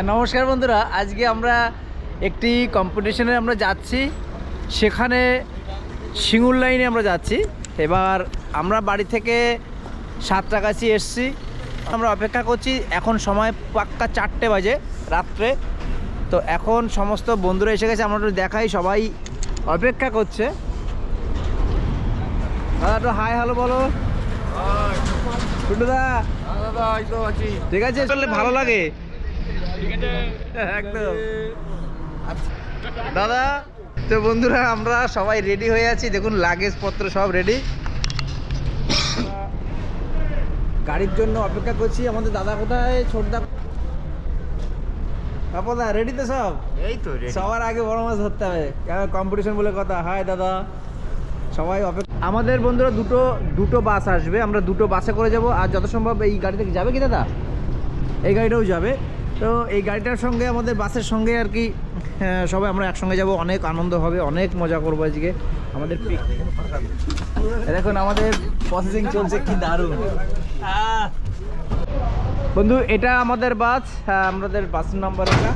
হ্যাঁ নমস্কার বন্ধুরা। আজকে আমরা একটি কম্পিটিশনে আমরা যাচ্ছি। সেখানে সিঙ্গুর লাইনে আমরা যাচ্ছি। এবার আমরা বাড়ি থেকে সাতটা কাছে এসছি। আমরা অপেক্ষা করছি এখন সময় পাক্কা চারটে বাজে রাত্রে। তো এখন সমস্ত বন্ধুরা এসে গেছে আমরা একটু দেখাই সবাই অপেক্ষা করছে। দাদা একটু হাই হ্যালো বলো। টুটুদা ঠিক আছে? ভালো লাগে। একদম। দাদা তো বন্ধুরা আমরা সবাই রেডি হয়ে আছি। দেখুন লাগেজ পত্র সব রেডি গাড়ির জন্য অপেক্ষা করছি। আমাদের দাদা কোথায়? ছোটদা আপদা রেডি তো সব? এই তো সবার আগে বড় মাছ ধরতে হবে। কম্পিটিশন বলে কথা? হাই দাদা। সবাই অপেক্ষা আমাদের বন্ধুরা দুটো দুটো বাস আসবে। আমরা দুটো বাসে করে যাব। আর যত সম্ভব এই গাড়ি থেকে যাবে কি দাদা? এই গাড়িটাও যাবে। তো এই গাড়িটার সঙ্গে, আমাদের বাসের সঙ্গে আর কি সবাই আমরা একসঙ্গে যাব। অনেক আনন্দ হবে, অনেক মজা করব আজকে। আমাদের দেখুন, আমাদের প্রসেসিং চলছে, কি দারুণ! বন্ধু, এটা আমাদের বাস হ্যাঁ আমাদের বাসের নাম্বার এটা।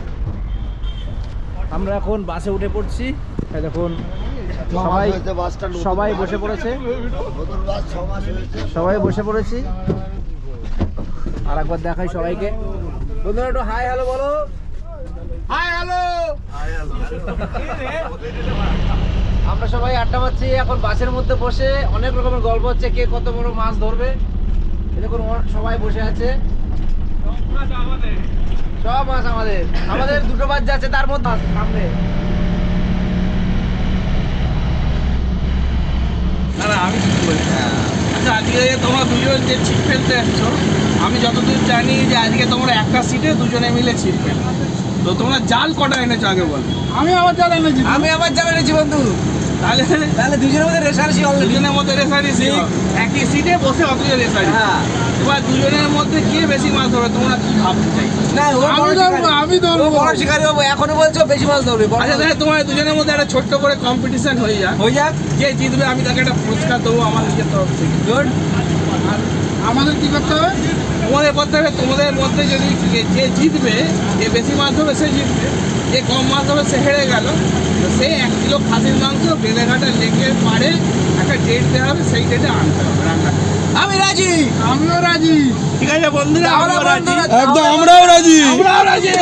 আমরা এখন বাসে উঠে পড়ছি। দেখুন, সবাই সবাই বসে পড়েছে। সবাই বসে পড়েছি। আর একবার দেখাই সবাইকে। বন্ধুরা একটু হাই হ্যালো বলো। হাই হ্যালো আমরা সবাই আড্ডা মারছি এখন বাসের মধ্যে বসে অনেক রকমের গল্প হচ্ছে কে কত বড় মাছ ধরবে। দেখুন সবাই বসে আছে। সব মাছ আমাদের। আমাদের দুটো বাস যাচ্ছে তার মধ্যে মাছ সামনে। না না আমি আচ্ছা আজকে তোমরা দুজন যে ছিপ ফেলতে আসছো আমি যতদূর জানি যে আজকে তোমরা একটা সিটে দুজনে মিলে ফেলবে তো তোমরা জাল কটা এনেছো আগে বল। আমি আমার জাল এনেছি। আমি আবার জাল নিচ্ছি বন্ধু। তাহলে তাহলে দুজনের মধ্যে রেসারেসি অলরেডি দুজনের মধ্যে রেসারেসি একই সিটে বসে অথচ রেসারি হ্যাঁ। এবার দুজনের মধ্যে কে বেশি মাছ ধরবে তোমরা কি ভাবতে চাই না ও আমি ধরবো, আমি ধরবো। ও বড় শিকারি বাবু এখনও বলছো বেশি মাছ ধরবে আচ্ছা তাহলে তোমার দুজনের মধ্যে একটা ছোট্ট করে কম্পিটিশন হয়ে যাক। হয়ে যাক। যে জিতবে আমি তাকে একটা পুরস্কার দেবো আমার নিজের তরফ থেকে। গুড আমাদের কি করতে হবে? তোমাদের করতে হবে তোমাদের মধ্যে যদি যে- জিতবে যে বেশি মাছ ধরবে সে জিতবে যে কম মাছ ধরবে সে হেরে গেল তো সে এক কিলো খাসির মাংস বেলেঘাটা লেকে পারে একটা ডেট দেওয়া হবে সেই ডেটে আনতে হবে রান্না। আমি রাজি আমিও রাজি ঠিক আছে বন্ধুরা তাহলে আমরাও রাজি। একদম আমরাও রাজি আমরাও রাজি।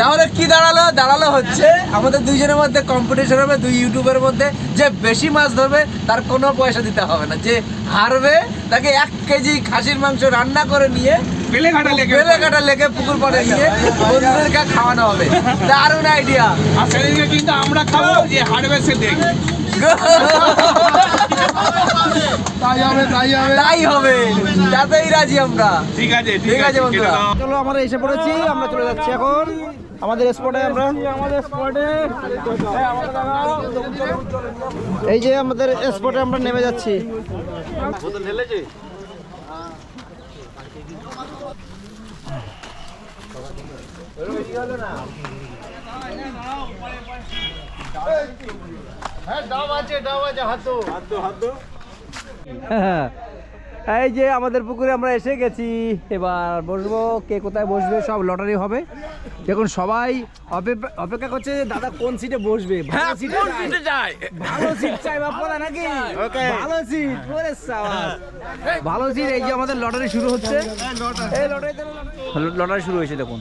তাহলে কি দাঁড়াল? দাঁড়াল হচ্ছে আমাদের দুইজনের মধ্যে কম্পিটিশন হবে দুই ইউটিউবের মধ্যে যে বেশি মাছ ধরবে তার কোনো পয়সা দিতে হবে না। যে হারবে তাকে এক কেজি খাসির মাংস রান্না করে নিয়ে বেলেঘাটা লেকে বেলে লেগে পুকুর পাড়ে গিয়ে বন্ধুদেরকে খাওয়ানো হবে। দারুণ আইডিয়া কিন্তু আমরা খাব যে হারবে সে দেখবে। তাই হবে তাই হবে। হবে। তাতেই রাজি আমরা। ঠিক আছে ঠিক আছে বন্ধুরা। চলো আমরা এসে পড়েছি আমরা চলে যাচ্ছি এখন। আমাদের স্পটে আমরা। আমাদের স্পটে এই যে আমাদের স্পটে আমরা নেমে যাচ্ছি। হ্যাঁ এই যে আমাদের পুকুরে আমরা এসে গেছি। এবার বসবো কে কোথায় বসবে সব লটারি হবে। দেখুন সবাই অপে- অপেক্ষা করছে যে দাদা কোন সিটে বসবে। ভালো সিটে চাই। ভালো সিট চাই বাপ্পাদা নাকি? ভালো সিট ওরে ভালো সিট এই যে আমাদের লটারি শুরু হচ্ছে। এই লটারি লটারি শুরু হয়েছে দেখুন।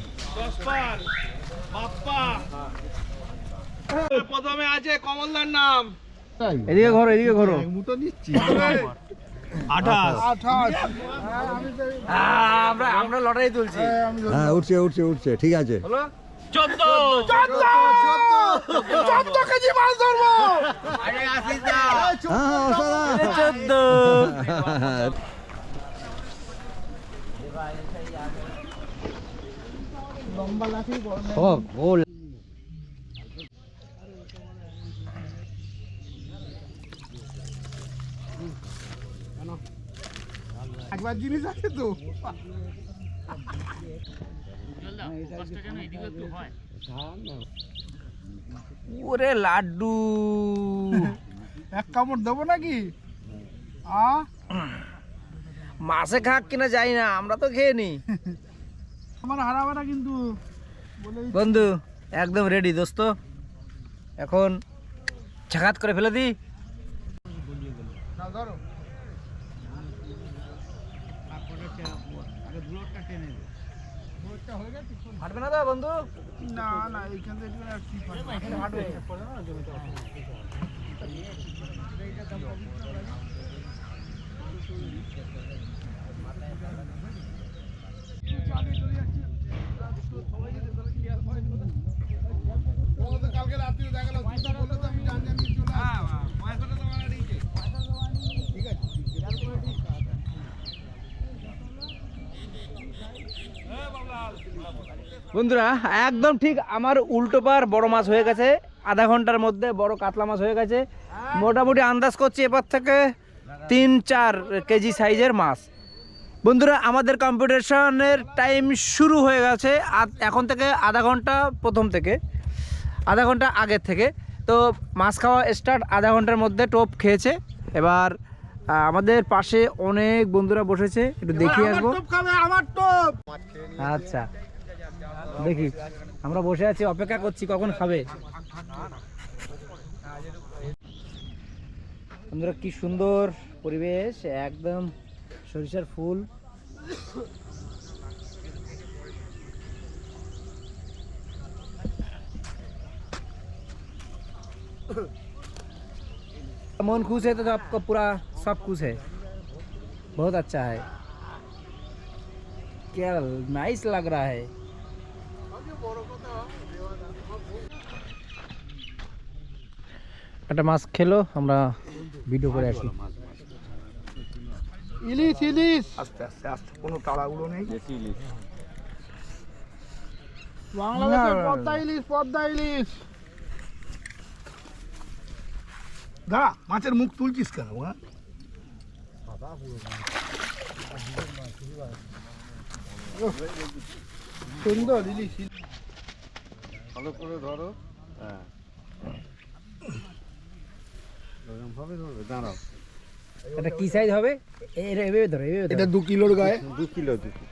প্রথমে আছে কমলদার নাম। এদিকে ঘরো এদিকে ঘরো। মুটো নিচ্ছি। আঠাশ। আমরা আমরা লটারি তুলছি। হ্যাঁ উঠছে উঠছে উঠছে ঠিক আছে। চোদ্দ। চোদ্দ কেজি মাছ ধরবো। হ্যাঁ চোদ্দ। ও একবার জিনিস আছে তো। ওরে লাড্ডু। এক কামড় দেবো নাকি? আ? মাছে খাক কিনা যাই না আমরা তো খেয়ে নি। আমার হারাবে না কিন্তু বন্ধু একদম রেডি দোস্ত। এখন ছাকাত করে ফেলে দি। ধরো। ফাটবে না তো বন্ধু? না না এইখান থেকে আর কি ফাটবে? কালকে রাত্রে দেখা গেল তুই তো বললে তো আমি জানি আমি চলে আসব। ঠিক আছে বন্ধুরা, একদম ঠিক আমার উল্টো পার বড় মাছ হয়ে গেছে। আধা ঘণ্টার মধ্যে বড় কাতলা মাছ হয়ে গেছে। মোটামুটি আন্দাজ করছি এবার থেকে তিন, চার কেজি সাইজের মাছ। বন্ধুরা, আমাদের কম্পিটিশনের টাইম শুরু হয়ে গেছে এখন থেকে আধা ঘণ্টা প্রথম থেকে, আধা ঘণ্টা আগের থেকে। তো মাছ খাওয়া স্টার্ট আধা ঘণ্টার মধ্যে টোপ খেয়েছে। এবার আমাদের পাশে অনেক বন্ধুরা বসেছে একটু দেখিয়ে আসব। আচ্ছা দেখি আমরা বসে আছি অপেক্ষা করছি কখন খাবে। বন্ধুরা কি সুন্দর পরিবেশ একদম সরিষার ফুল। मन खुश है तो आपका पूरा सब कुछ है बहुत अच्छा है क्या नाइस लग रहा है একটা মাছ খেলো আমরা ভিডিও করে আসি ইলিশ ইলিশ আস্তে আস্তে আস্তে কোনো তাড়াহুড়ো নেই বাংলাদেশের পদ্মা ইলিশ পদ্মা ইলিশ দাঁড়া মাছের মুখ তুলছিস কেন হ্যাঁ সুন্দর ইলিশ ভালো করে ধরো। হ্যাঁ। ধরবে দাঁড়াও। এটা কি সাইজ হবে? এ- এটা এভাবে ধরো এভাবে এটা দু কিলোর গায়ে। দু কিলো দু কিলো।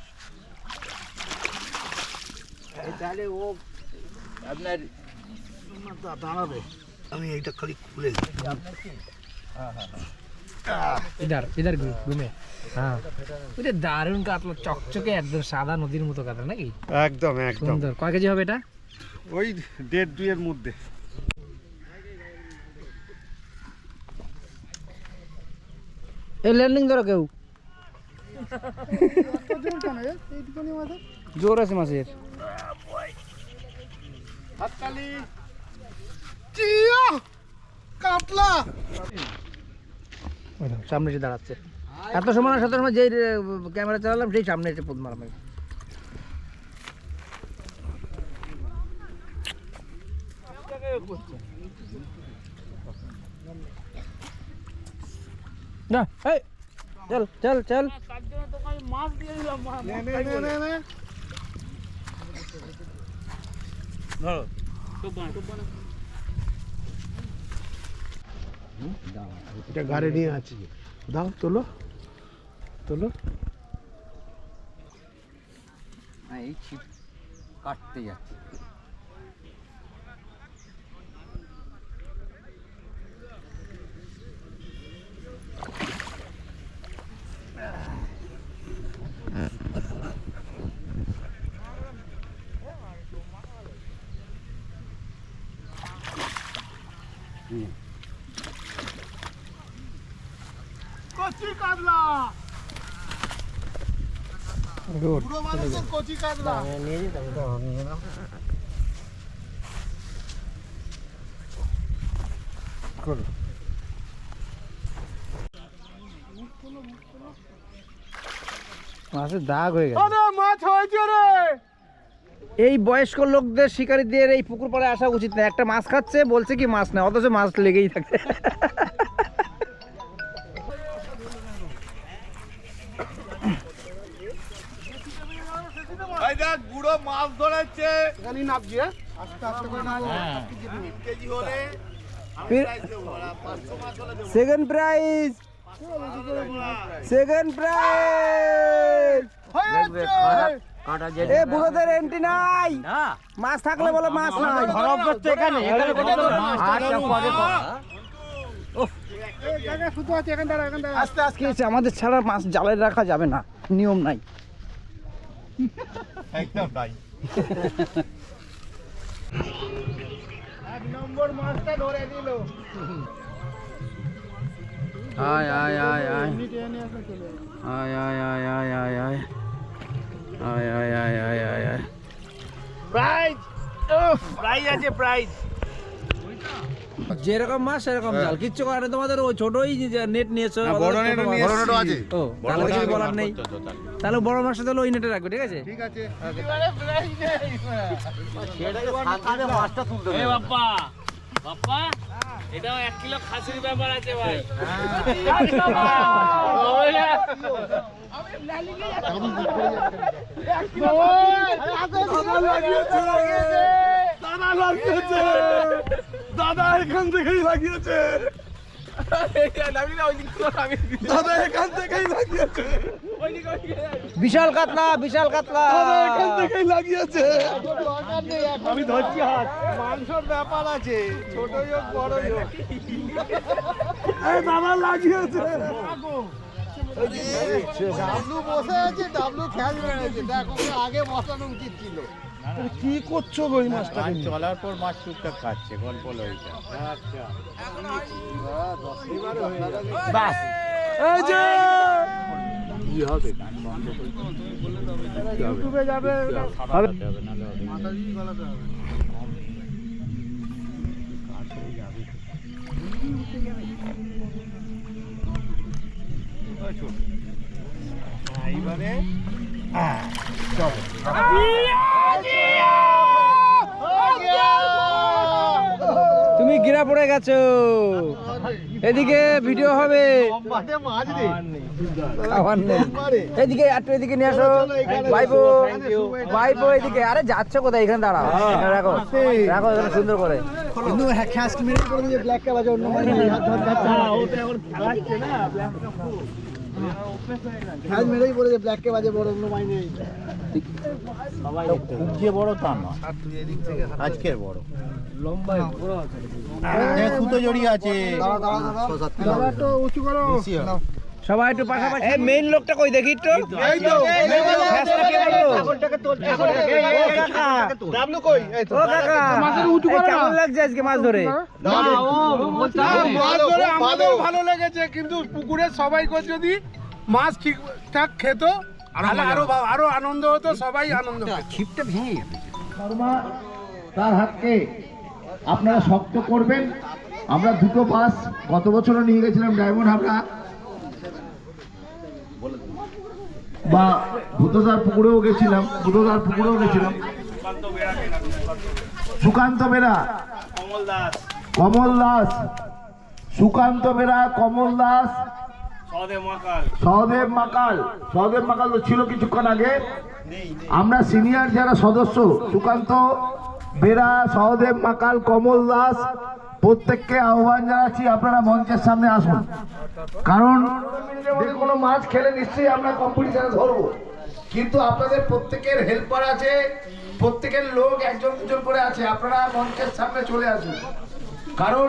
তাহলে ও আপনার দাঁড়াবে আমি এইটা খালি খুলে ইধার ইধার ঘুমে হ্যাঁ। ওটা দারুণ কাতলা চকচকে একদম সাদা নদীর মতো কাতলা নাকি? একদম একদম। সুন্দর। কয় কেজি হবে এটা? ওই দেড় দুইয়ের মধ্যে। এই ল্যান্ডিং ধরো কেউ। জোর আছে মাছের হাততালি। কাতলা সামনে এসে দাঁড়াচ্ছে। এত সময় সাত সময় যেই ক্যামেরা চালালাম সেই সামনে এসে পোদ মারাম না চল চল চল। নে নে নে। নে এটা গাড়ি নিয়ে আছে। দাও তোলো। তোলো। এই ছিপ কাটতে যাচ্ছে কচি কাতলা নিয়ে যেতে করো মাছের দাগ হয়ে গেছে। মাছ হয়েছে রে! এই বয়স্ক লোকদের শিকারীদের এই পুকুর পাড়ে আসা উচিত না। একটা মাছ খাচ্ছে বলছে কি মাছ না অথচ মাছ লেগেই থাকে। ধরেছে এখানেই আস্তে আস্তে করে নামো কেজি হলে সেকেন্ড প্রাইজ সেকেন্ড প্রাইজ এ বুড়োদের এন্ট্রি নাই! মাছ থাকলে বলে মাছ নাই। এখানে শুধু আছে এখান দাঁড়া আস্তে আস্তে আমাদের ছাড়া মাছ জালে রাখা যাবে না। নিয়ম নাই। একদম তাই এক নম্বর মাছটা ধরে দিল আয় আয় আয় আয় আয় আয় আয় আয় আয় আয় আয় আয় আয় আয় আয় আয় প্রাইজ প্রাইজ আছে প্রাইজ যেরকম মাছ সেরকম জাল। কিচ্ছু করে তোমাদের ওই ছোটই নেট নিয়েছো বড় নিয়ে বড় এসেছি। আছে ও তাহলে কিছু বলার নেই। তাহলে। বড় মাছটা তাহলে ওই নেটে রাখবে ঠিক আছে? ঠিক আছে এ বাপ্পা বাপ্পা এটাও এক কিলো খাসির ব্যাপার আছে ভাই। দাদা এখান থেকেই লাগিয়েছে। দাদা এখান থেকেই লাগিয়েছে। বিশাল কাতলা বিশাল কাতলা। এখান থেকেই লাগিয়েছে। আমি ধরছি হাত। মাংসর ব্যাপার আছে। ছোটই হোক বড়ই হোক। দাদা লাগিয়েছে। ডাবলু বসে আছে ডাবলু খেয়াল দেখো আগে বসানো উচিত ছিল। কি করছ ওই মাছটা চলার পর মাছ টুকটাক খাচ্ছে গল্প লইটা বাস। এই যে! কি হবে? গান বন্ধ করে ইউটিউবে যাবে সারাতে হবে। তুমি গিরা পড়ে গেছো। এদিকে ভিডিও হবে। এদিকে একটু এদিকে নিয়ে আসো। ভাইবো ভাইবো এদিকে। আরে যাচ্ছ কোথায়? এখানে দাঁড়াও। রাখো। রাখো সুন্দর করে। কিন্তু ব্ল্যাক কালার অন্য হ্যাঁ মেরেই বাজে বড় কোনো মাইনে। সবাই বড় আজকের বড়। আছে। হ্যাঁ, জড়িয়ে আছে। সবাই একটু পাশাপাশি মেইন লোকটা কই দেখি এই তো ডাবলু কই? এই তো। এই কেমন লাগছে আজকে মাছ ধরে? মাছ ধরে আমাদের ভালো লেগেছে কিন্তু পুকুরে সবাই করে যদি মাছ ঠিকঠাক খেত তাহলে আরও আরও আনন্দ হতো সবাই আনন্দ। শর্মা তার হাতকে আপনারা শক্ত করবেন। আমরা দুটো বাস গত বছরও নিয়ে গেছিলাম ডায়মন্ড হাবড়া বা ভূতদার পুকুরেও গেছিলাম ভূতদার পুকুরেও গেছিলাম। সুকান্ত বেরা। কমল দাস সুকান্ত বেরা কমল দাস সহদেব মাকাল। সহদেব মাকাল তো ছিল কিছুক্ষণ আগে। আমরা সিনিয়র যারা সদস্য, সুকান্ত বেরা, সহদেব মাকাল কমল দাস প্রত্যেককে আহ্বান জানাচ্ছি আপনারা মঞ্চের সামনে আসুন। কারণ যে কোনো মাছ খেলে নিশ্চয়ই আমরা কম্পিটিশনে ধরবো। কিন্তু আপনাদের প্রত্যেকের হেল্পার আছে, প্রত্যেকের লোক একজন দুজন করে আছে, আপনারা মঞ্চের সামনে চলে আসুন। কারণ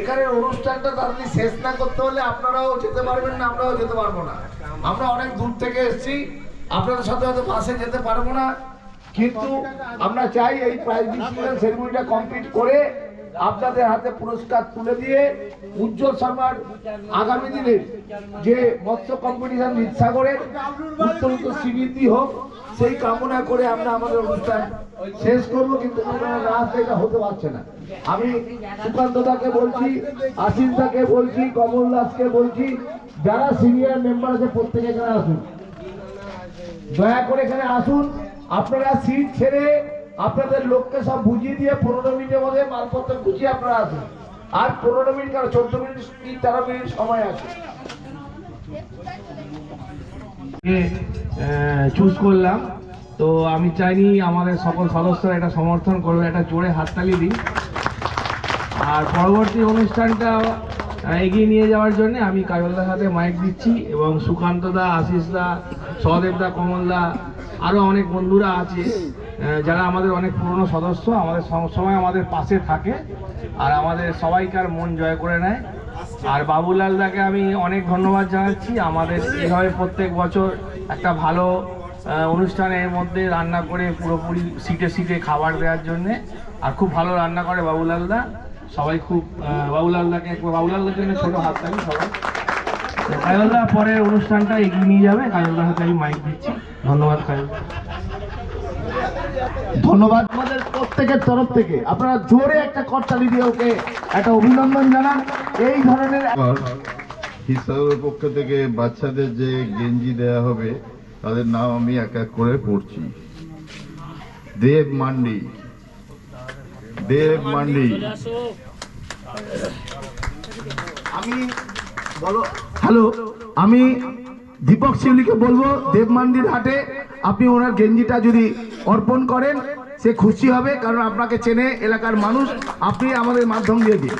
এখানের অনুষ্ঠানটা তাড়াতাড়ি শেষ না করতে হলে আপনারাও যেতে পারবেন না, আমরাও যেতে পারব না। আমরা অনেক দূর থেকে এসেছি, আপনাদের সাথে হয়তো বাসে যেতে পারব না। কিন্তু আমরা চাই এই প্রাইজ সেরেমনিটা কমপ্লিট করে আপনাদের হাতে পুরস্কার তুলে দিয়ে উজ্জ্বল শর্মার আগামী দিনে যে মৎস্য কম্পিটিশন নিঃসাগরের উত্তরোত্তর শ্রীবৃদ্ধি হোক, সেই কামনা করে আমরা আমাদের অনুষ্ঠান শেষ করব, কিন্তু আপনারা না এটা হতে পারছে না। আমি সুকান্ত দাকে বলছি, আশিস দাকে বলছি, কমল দাসকে বলছি, যারা সিনিয়র মেম্বার আছে প্রত্যেকে এখানে আসুন। দয়া করে এখানে আসুন। আপনারা সিট ছেড়ে আপনাদের লোককে সব বুঝিয়ে দিয়ে পনেরো মিনিটের মধ্যে মালপত্র গুছিয়ে আপনারা আসুন। আর পনেরো মিনিট কেন চোদ্দ মিনিট কি তেরো মিনিট সময় আছে? চুজ করলাম। তো আমি চাইনি আমাদের সকল সদস্যরা এটা সমর্থন করবে একটা জোরে হাততালি দিই। আর পরবর্তী অনুষ্ঠানটা এগিয়ে নিয়ে যাওয়ার জন্য আমি কাজলদার হাতে মাইক দিচ্ছি এবং সুকান্ত দা, আশিস দা, সহদেব দা, কমল দা আরও অনেক বন্ধুরা আছে। যারা আমাদের অনেক পুরনো সদস্য, আমাদের সবসময় আমাদের পাশে থাকে আর আমাদের সবাইকার মন জয় করে নেয়। আর বাবুলাল দাকে আমি অনেক ধন্যবাদ জানাচ্ছি। আমাদের এভাবে প্রত্যেক বছর একটা ভালো অনুষ্ঠানের মধ্যে রান্না করে পুরোপুরি সিটে সিটে খাবার দেওয়ার জন্যে। আর খুব ভালো রান্না করে বাবুলাল দা সবাই খুব বাবুলাল দাকে বাবুলাল দার জন্য ছোটো হাত থাকি সবাই। কাজলদা পরের অনুষ্ঠানটা এগিয়ে নিয়ে যাবে। কাজলদার হাতে আমি মাইক দিচ্ছি। ধন্যবাদ কাজল ধন্যবাদ। আমাদের প্রত্যেকের তরফ থেকে আপনারা জোরে একটা করতালি দিয়ে ওকে একটা অভিনন্দন জানান। এই ধরনের হিসাবের পক্ষ থেকে বাচ্চাদের যে গেঞ্জি দেয়া হবে তাদের নাম আমি এক এক করে পড়ছি। দেব মান্ডি। দেব মান্ডি। আমি বলো হ্যালো আমি দীপক শিউলিকে বলব দেবমান্দির হাটে আপনি ওনার গেঞ্জিটা যদি অর্পণ করেন সে খুশি হবে কারণ আপনাকে চেনে এলাকার মানুষ। আপনি আমাদের মাধ্যম দিয়ে দিন।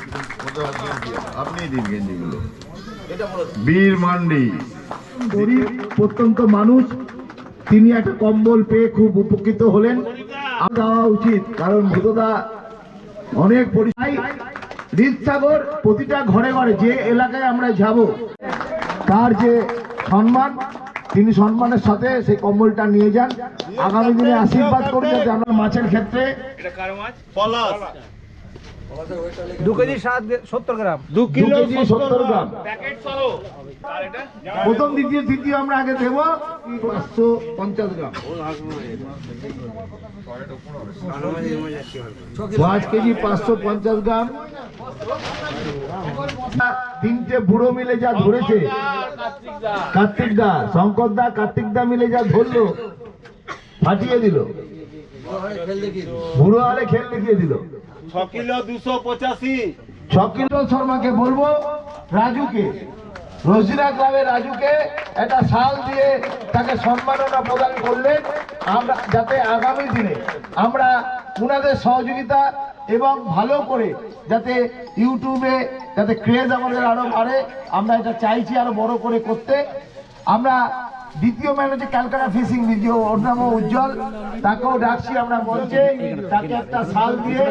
আপনি দিন গেঞ্জিগুলো। বীর মান্ডি। গরিব প্রত্যন্ত মানুষ তিনি একটা কম্বল পেয়ে খুব উপকৃত হলেন। দেওয়া উচিত কারণ ভূতদা অনেক পরিচয় হৃদসাগর প্রতিটা ঘরে ঘরে যে এলাকায় আমরা যাব তার যে সম্মান তিনি সম্মানের সাথে সেই কম্বলটা নিয়ে যান। আগামী দিনে আশীর্বাদ করি যাতে আমরা মাছের ক্ষেত্রে দু কেজি সাত সত্তর গ্রাম। দু কেজি সত্তর গ্রাম। প্রথম দ্বিতীয় তৃতীয় আমরা আগে দেবো। পাঁচশো পঞ্চাশ গ্রাম। পাঁচ কেজি পাঁচশো পঞ্চাশ গ্রাম। তিনটে বুড়ো মিলে যা ধরেছে। কার্তিক দা শঙ্কর দা কার্তিক দা মিলে যা ধরলো ফাটিয়ে দিল। বুড়ো আলে খেল দেখিয়ে দিল। ছ কিলো দুশো পঁচাশি। শকিল শর্মাকে বলব রাজুকে। রোজিনা ক্লাবের রাজুকে একটা শাল দিয়ে তাকে সম্মাননা প্রদান করলেন। আমরা যাতে আগামী দিনে আমরা ওনাদের সহযোগিতা এবং ভালো করে যাতে ইউটিউবে যাতে ক্রেজ আমাদের আরও বাড়ে আমরা এটা চাইছি আরও বড় করে করতে। আমরা দ্বিতীয় ম্যান হচ্ছে ক্যালকাটা ফিশিং ভিডিও ওর নামও উজ্জ্বল। তাকেও ডাকছি আমরা মঞ্চে। তাকে একটা শাল দিয়ে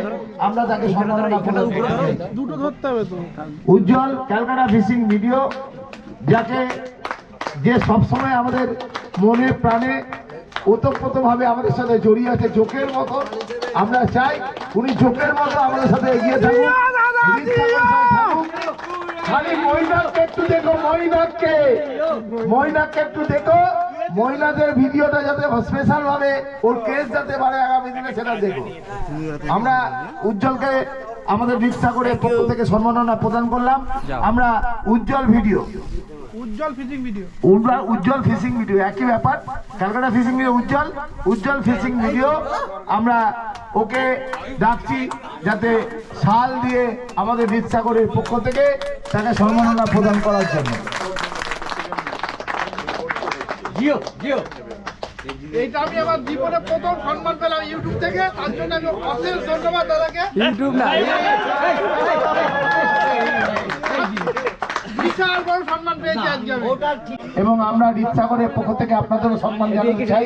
আমরা তাকে সম্মাননা প্রদান করতে দুটো ধরতে হবে তো। উজ্জ্বল ক্যালকাটা ফিশিং ভিডিও যাকে যে সবসময় আমাদের মনে প্রাণে ওতপ্রোতভাবে আমাদের সাথে জড়িয়ে আছে জোকের মতো, আমরা চাই উনি জোকের মতো আমাদের সাথে এগিয়ে থাকুন খালি মহিনাককে একটু দেখো মহিনাককে মহিনাককে একটু দেখো। মহিলাদের ভিডিওটা যাতে স্পেশাল ভাবে ওর কেস যাতে বাড়ে, আগামী দিনে সেটা দেখো। আমরা উজ্জ্বলকে আমাদের রিক্সাগরের পক্ষ থেকে সম্মাননা প্রদান করলাম। আমরা Ujjwal video. Ujjwal fishing video. Ujjwal Ujjwal fishing video একই ব্যাপার। Calcutta fishing video Ujjwal Ujjwal fishing video. আমরা ওকে ডাকছি যাতে শাল দিয়ে আমাদের রিক্সাগরের পক্ষ থেকে তাকে সম্মাননা প্রদান করার জন্য। জিও জিও। এইটা আমি আমার জীবনে প্রথম সম্মান পেলাম ইউটিউব থেকে তার জন্য আমি অশেষ ধন্যবাদ দাদাকে। ইউটিউব না। বিশাল বড় সম্মান পেয়েছি আজকে আমি। এবং আমরা করে পক্ষ থেকে আপনাদেরও সম্মান জানাতে চাই।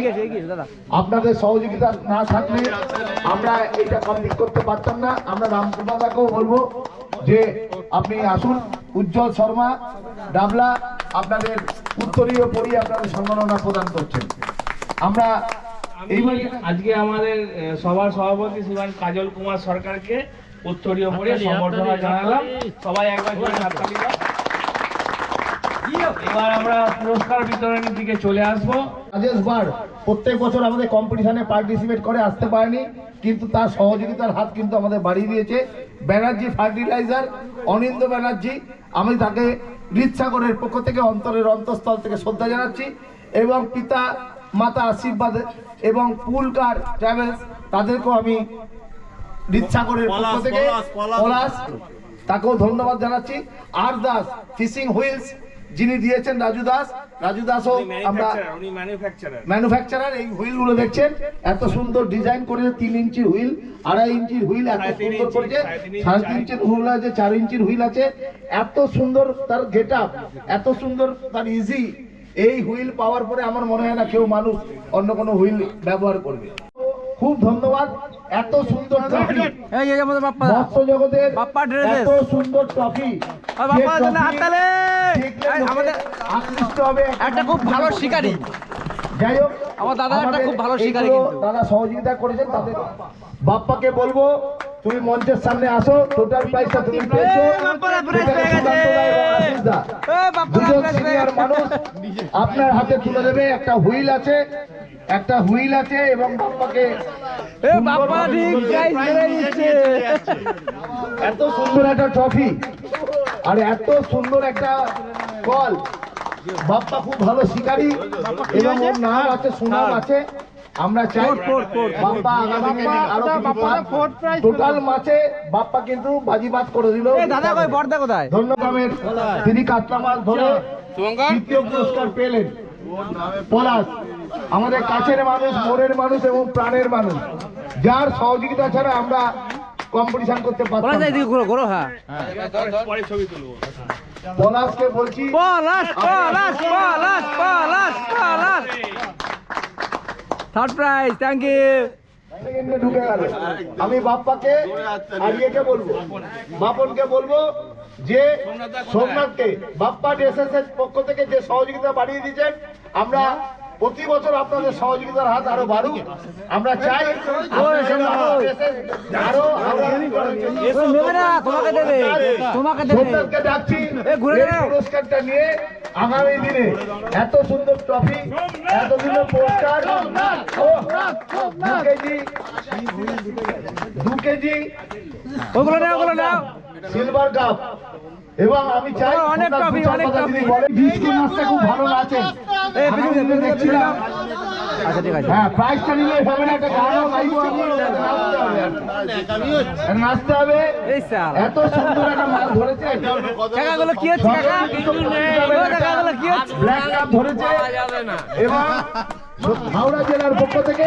আপনাদের সহযোগিতা না থাকলে আমরা এটা কমপ্লিট করতে পারতাম না। আমরা রামকুমাদাকেও বলব যে আপনি আসুন উজ্জ্বল শর্মা ডাবলা আপনাদের উত্তরীয় পড়ি আপনাদের সম্মাননা প্রদান করছেন। আমরা এইবার আজকে আমাদের সভার সভাপতি শ্রীমান কাজল কুমার সরকারকে উত্তরীয় করে সম্বর্ধনা জানালাম। সবাই একবার এবার আমরা পুরস্কার বিতরণের দিকে চলে আসব। রাজেশ বাড় প্রত্যেক বছর আমাদের কম্পিটিশনে পার্টিসিপেট করে আসতে পারেনি কিন্তু তার সহযোগিতার হাত কিন্তু আমাদের বাড়িয়ে দিয়েছে। ব্যানার্জি ফার্টিলাইজার অনিন্দ ব্যানার্জি আমি তাকে পক্ষ থেকে অন্তরের অন্তঃস্থল থেকে শ্রদ্ধা জানাচ্ছি এবং পিতা মাতা আশীর্বাদ এবং পুলকার ট্রাভেলস তাদেরকেও আমি হৃদসাগরের পক্ষ থেকে পলাশ তাকেও ধন্যবাদ জানাচ্ছি। আর দাস ফিশিং হুইলস যিনি দিয়েছেন রাজু দাস রাজু দাসও আমরা ম্যানুফ্যাকচারার এই হুইলগুলো দেখছেন। এত সুন্দর ডিজাইন করেছে তিন ইঞ্চির হুইল আড়াই ইঞ্চির হুইল এত সুন্দর করেছে। সাড়ে তিন ইঞ্চির হুইল আছে চার ইঞ্চির হুইল আছে। এত সুন্দর তার গেট এত সুন্দর তার ইজি এই হুইল পাওয়ার পরে আমার মনে হয় না কেউ মানুষ অন্য কোনো হুইল ব্যবহার করবে। খুব ধন্যবাদ এত সুন্দর ট্রফি। এই যে আমাদের বাপ্পা মৎস্য জগতের বাপ্পা ড্রেস এত সুন্দর ট্রফি। একটা খুব ভালো শিকারী। যাই হোক আমার দাদা একটা খুব ভালো শিকারী কিন্তু। দাদা সহযোগিতা করেছেন তাদের বাপ্পাকে বলব তুমি মঞ্চের সামনে আসো টোটাল প্রাইসটা তুমি পেয়েছ। দুজন সিনিয়র মানুষ আপনার হাতে তুলে দেবে একটা হুইল আছে একটা হুইল আছে এবং বাপ্পাকে এ বাপ্পা ঠিক তুলে করে দিচ্ছে। এত সুন্দর একটা ট্রফি আর এত সুন্দর একটা কল বাপ্পা খুব ভালো শিকারী এবং ওর নাম আছে সুনাম আছে। আমরা চাই বাপ্পা আগামী দিনে আরও টোটাল মাছে বাপ্পা কিন্তু বাজিবাদ করে দিল। এই দাদা কই বর্দা কোথায়? ধন্যবাদের। তিনি কাতলা মাছ ধরে দ্বিতীয় পুরস্কার পেলেন। পলাশ আমাদের কাছের মানুষ মোড়ের মানুষ এবং প্রাণের মানুষ। যার সহযোগিতা ছাড়া আমরা কম্পিটিশন করতে পারতাম না। ঘুরো ঘুরো হ্যাঁ। পরে ছবি তুলবো পলাশকে বলছি Palash Palash Palash Palash Palash third prize thank you আমি বাপ্পাকে আর ইয়েকে বলব বাপনকে বলব যে সোমনাথকে বাপ্পা ড্রেসেস এর পক্ষ থেকে যে সহযোগিতা বাড়িয়ে দিয়েছেন আমরা প্রতি বছর আপনাদের সহযোগিতার হাত আরও বাড়ুক। আমরা চাই আরও নেবে তোমাকে দেবে। তোমাকে দেবে। ডাকছি। ঘুরে পুরস্কারটা নিয়ে আগামী দিনে এত সুন্দর ট্রফি এত সুন্দর পুরস্কার। দু কেজি দু কেজি ওগুলো নাও ওগুলো নাও। সিলভার কাপ এবং আমি চাই অনেক চার অনেক ডিস্কো নাচতে খুব ভালো নাচেন। দেখছিলাম। আচ্ছা ঠিক আছে। হ্যাঁ প্রাইজটা নিলে হবে না একটা গানও গাইবো আমি নাচতে হবে আর। নাচতে হবে। এই স্যার এত সুন্দর একটা মাছ ধরেছে। টাকাগুলো কি হচ্ছে কাকা? টাকাগুলো কি হচ্ছে? ব্ল্যাক কাপ ধরেছে। এবং হাওড়া জেলার পক্ষ থেকে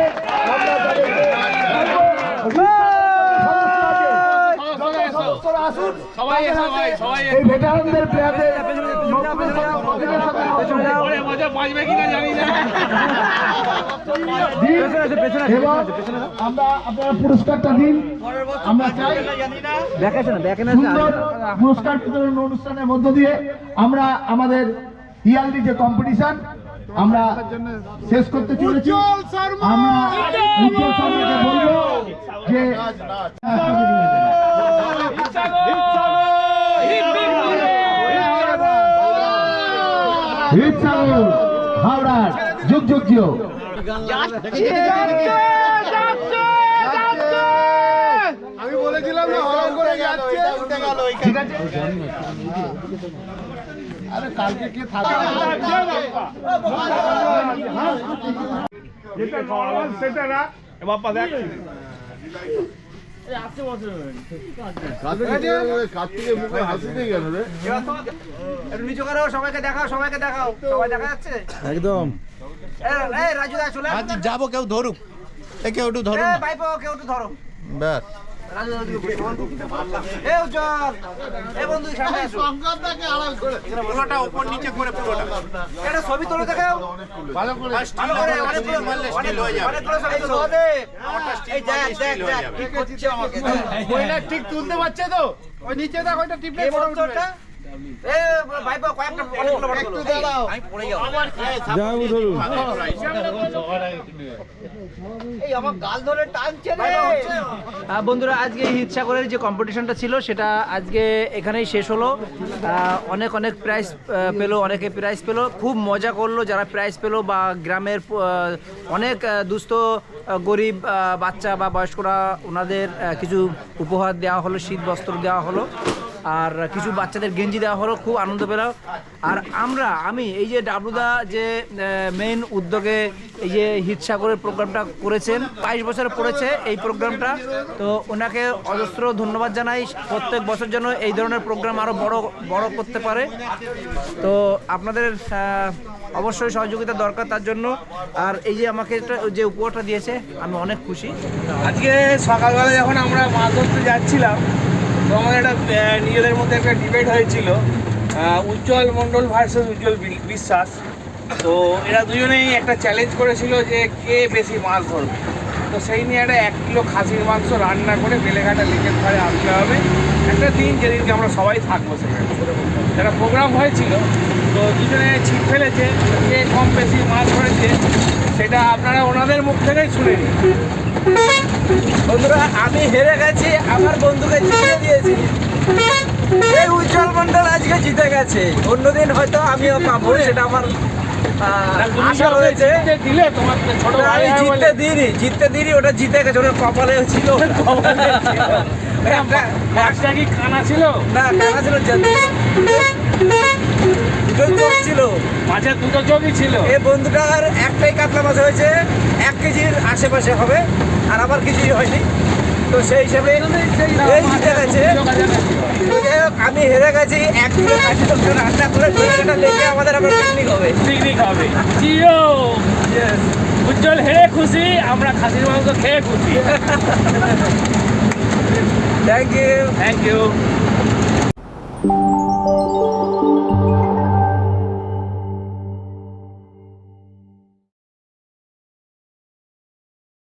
আমরা তাদেরকে সদস্যরা আসুন। সবাই এসো ভাই সবাই এই ভেটারানদের প্লেয়ারদের মজা কিনা জানি না। আমরা আপনারা পুরস্কারটা দিন। আমরা চাই সুন্দর পুরস্কার বিতরণ অনুষ্ঠানের মধ্য দিয়ে আমরা আমাদের ইয়ারলি যে কম্পিটিশন আমরা শেষ করতে চলেছি। আমরা উজ্জ্বল শর্মাকে বলব যে হিপসাগর হাওড়ার যুগ যুগ জিও আমি বলেছিলাম না হরম করে যাচ্ছে। ঠিক আছে? আরে কালকে কে থাকবে সেটা না। বাপ্পা দেখ। কার্তিকের মুখে হাসি নেই কেন রে একটু নিচু করো সবাইকে দেখাও সবাইকে দেখাও সবাই দেখা যাচ্ছে একদম এই এই রাজু দা চলে আসো যাব কেউ ধরুক কেউ একটু না কেউ একটু ধরো ব্যাস ছবি তুলে দেখাও ভালো করে ঠিক তুলতে পারছে তো? ওই নিচে দেখ ওইটা টিপলে বন্ধুরা আজকে এই হিতসাগরের যে কম্পিটিশনটা ছিল সেটা আজকে এখানেই শেষ হলো। অনেক অনেক প্রাইজ পেল অনেকে প্রাইজ পেল। খুব মজা করল যারা প্রাইজ পেল বা গ্রামের অনেক দুস্থ গরিব বাচ্চা বা বয়স্করা ওনাদের কিছু উপহার দেওয়া হলো শীত বস্ত্র দেওয়া হলো। আর কিছু বাচ্চাদের গেঞ্জি দেওয়া হলো, খুব আনন্দ পেলাম। আর আমরা, আমি, এই যে ডাবলুদা যে মেইন উদ্যোগে এই যে হিতসাগরের প্রোগ্রামটা করেছেন, বাইশ বছর পড়েছে এই প্রোগ্রামটা, তো ওনাকে অজস্র ধন্যবাদ জানাই। প্রত্যেক বছর যেন এই ধরনের প্রোগ্রাম আরও বড় বড় করতে পারে। তো আপনাদের অবশ্যই সহযোগিতা দরকার তার জন্য। আর এই যে আমাকে যে উপহারটা দিয়েছে, আমি অনেক খুশি। আজকে সকালবেলা যখন আমরা মাছ ধরতে যাচ্ছিলাম আমাদের একটা নিজেদের মধ্যে একটা ডিবেট হয়েছিল উজ্জ্বল মণ্ডল ভার্সেস উজ্জ্বল বিশ্বাস। তো এরা দুজনেই একটা চ্যালেঞ্জ করেছিল যে কে বেশি মাছ ধরবে। তো সেই নিয়ে একটা এক কিলো খাসির মাংস রান্না করে বেলেঘাটা লেকের ধারে আনতে হবে। একটা দিন যেদিনকে আমরা সবাই থাকব সেখানে। একটা প্রোগ্রাম হয়েছিল। তো দুজনে ছিপ ফেলেছে কে কম বেশি মাছ ধরেছে সেটা আপনারা ওনাদের মুখ থেকেই শুনে নিন। বন্ধুরা আমি হেরে গেছি আমার বন্ধুকে জিতিয়ে দিয়েছি। এই উজ্জ্বল মন্ডল আজকে জিতে গেছে। অন্যদিন হয়তো আমিও পাবো সেটা আমার আশা যে রয়েছে। দিলে তোমার ছোট ভাই আমি জিততে দিইনি জিততে দিইনি ওটা জিতে গেছে ওটা কপালে ছিল। একটা- কি কানা ছিল? না কানা ছিল যে- দুটোই ছিল। দুটো চোখই ছিল। এই বন্ধুটার একটাই কাতলা মাছ হয়েছে এক কেজির আশেপাশে হবে আর আমার কিছুই হয়নি। তো সেই হিসেবে এই জিতে গেছে। আমি হেরে গেছি এক কিলো কাঠি তো রান্না করে লেগে আমাদের আবার পিকনিক হবে। পিকনিক হবে। জিও! উজ্জ্বল হেরে খুশি আমরা খাসির মাংস খেয়ে খুশি। Thank you thank you